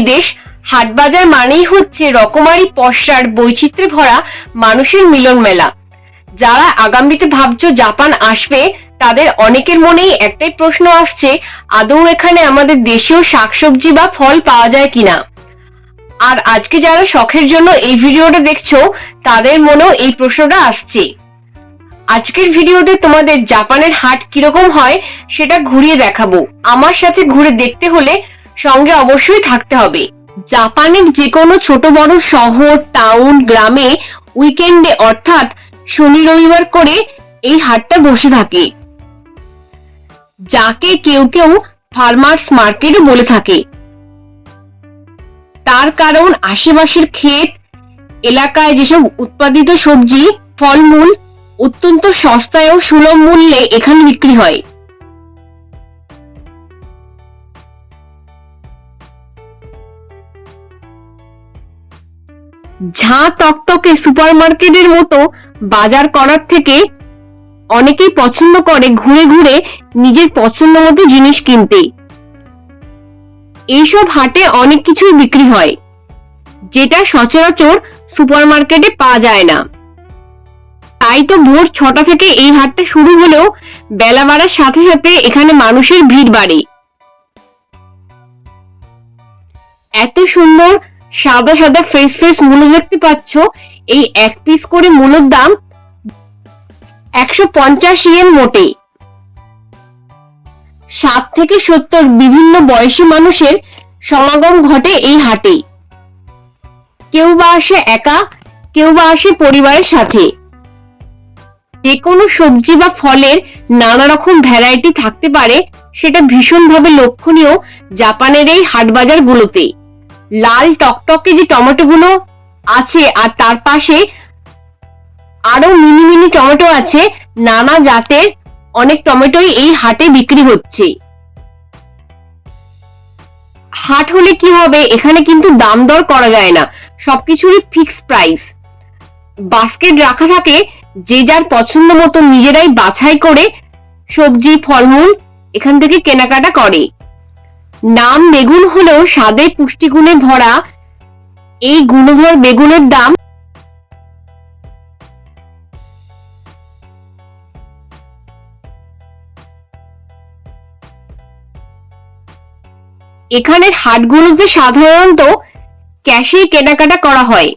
বিদেশ, হাটবাজার মানেই হচ্ছে রকমারি পসরার বৈচিত্র্যে ভরা মানুষের মিলন মেলা যারা আগামীতে ভাবছ জাপান আসবে, তাদের অনেকের মনেই একটাই প্রশ্ন আসছে, আদৌ এখানে আমাদের দেশীয় শাকসবজি বা ফল পাওয়া যায় কিনা? আর আজকে যারা শখের জন্য এই ভিডিওটা দেখছ, তাদের মনেও এই প্রশ্নটা আসছে। আজকের ভিডিওতে তোমাদের জাপানের হাট কীরকম হয়, সেটা ঘুরিয়ে দেখাবো। আমার সাথে ঘুরে দেখতে হলে সঙ্গে অবশ্যই থাকতে হবে। জাপানের যে কোনো ছোট বড় শহর টাউন গ্রামে উইকেন্ডে অর্থাৎ শনি রবিবার করে এই হাটটা বসে থাকে। যাকে কেউ কেউ ফার্মার্স মার্কেটও বলে থাকে। তার কারণ আশেপাশের ক্ষেত, এলাকায় যেসব উৎপাদিত সবজি, ফলমূল অত্যন্ত সস্তায় ও সুলভ মূল্যে এখানে বিক্রি হয়। ঝাঁ টকটকে সুপারমার্কেটের মতো বাজার করার থেকে অনেকেই পছন্দ করে ঘুরে ঘুরে নিজের পছন্দ মতো জিনিস কিনতে। এইসব হাটে অনেক কিছুই বিক্রি হয়, যেটা সচরাচর সুপারমার্কেটে পাওয়া যায় না। তাই তো ভোর ছটা থেকে এই হাটটা শুরু হলেও বেলা বাড়ার সাথে সাথে এখানে মানুষের ভিড় বাড়ে। এত সুন্দর সাদা সাদা ফ্রেশ ফ্রেশ মূলো দেখতে পাচ্ছ। এই এক পিস করে মূলোর দাম একশো পঞ্চাশ ইয়েন মোটে ষাট থেকে সত্তর বিভিন্ন বয়সী মানুষের সমাগম ঘটে এই হাটে কেউ বা আসে একা, কেউ বা আসে পরিবারের সাথে। যে কোনো সবজি বা ফলের নানা রকম ভ্যারাইটি থাকতে পারে, সেটা ভীষণভাবে লক্ষণীয় জাপানের এই হাট বাজারগুলোতে লাল টকটকে যে টমেটোগুলো আছে আর তার পাশে আরও মিনি মিনি টমেটো আছে, নানা জাতের অনেক টমেটোই এই হাটে বিক্রি হচ্ছে। হাট হলে কি হবে? এখানে কিন্তু দাম দর করা যায় না। সবকিছুরই ফিক্স প্রাইস বাস্কেট রাখা থাকে, যে যার পছন্দ মতো নিজেরাই বাছাই করে সবজি, ফলমূল এখান থেকে কেনাকাটা করে। নাম বেগুন হলেও স্বাদে পুষ্টিগুণে ভরা। এই গুণধর বেগুনের দাম এখানের হাটগুলোতে সাধারণত ক্যাশেই কেনাকাটা করা হয়।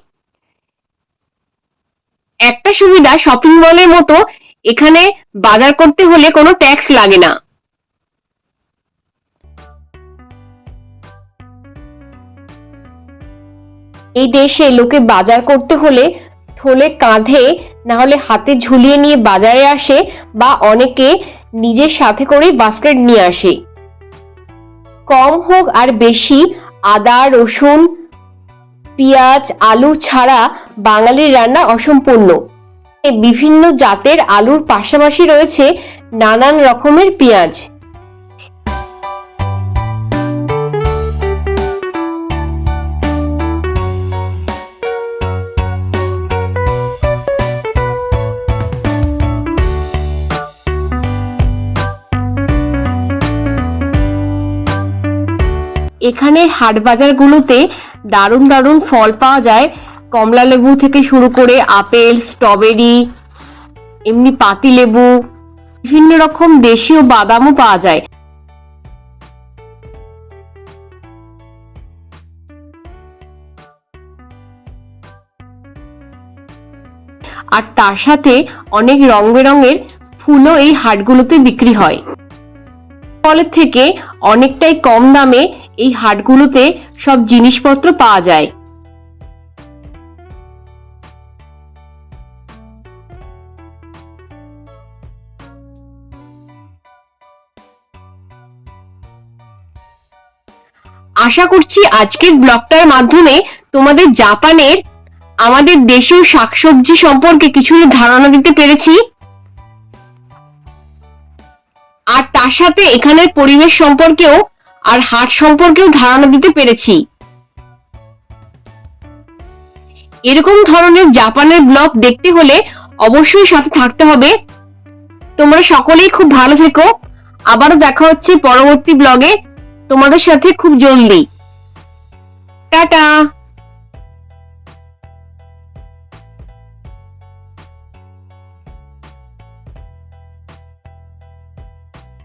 একটা সুবিধা শপিং মলের মতো এখানে বাজার করতে হলে কোনো ট্যাক্স লাগে না। এই দেশে লোকে বাজার করতে হলে থলে কাঁধে না হলে হাতে ঝুলিয়ে নিয়ে বাজারে আসে বা অনেকে নিজের সাথে করে বাস্কেট নিয়ে আসে। কম হোক আর বেশি, আদা, রসুন, পেঁয়াজ, আলু ছাড়া বাঙালির রান্না অসম্পূর্ণ। বিভিন্ন জাতের আলুর পাশাপাশি রয়েছে নানান রকমের পেঁয়াজ। এখানের হাট বাজারগুলোতে দারুণ দারুণ ফল পাওয়া যায়। কমলা লেবু থেকে শুরু করে আপেল, স্ট্রবেরি, এমনি পাতি লেবু, বিভিন্ন রকম দেশীয় বাদামও পাওয়া যায়। আর তার সাথে অনেক রং বেরঙের ফুলও এই হাটগুলোতে বিক্রি হয়। ফলের থেকে অনেকটাই কম দামে এই হাটগুলোতে সব জিনিসপত্র পাওয়া যায়। আশা করছি আজকের ব্লগটার মাধ্যমে তোমাদের জাপানের আমাদের দেশীয় শাকসবজি সম্পর্কে কিছু ধারণা দিতে পেরেছি। তার সাথে এখানের পরিবেশ সম্পর্কেও আর হাট সম্পর্কেও ধারণা দিতে পেরেছি। এরকম ধরনের জাপানের ব্লগ দেখতে হলে অবশ্যই সাথে থাকতে হবে। তোমরা সকলেই খুব ভালো থেকো। আবারও দেখা হচ্ছে পরবর্তী ব্লগে। তোমাদের সাথে খুব জলদি। টাটা!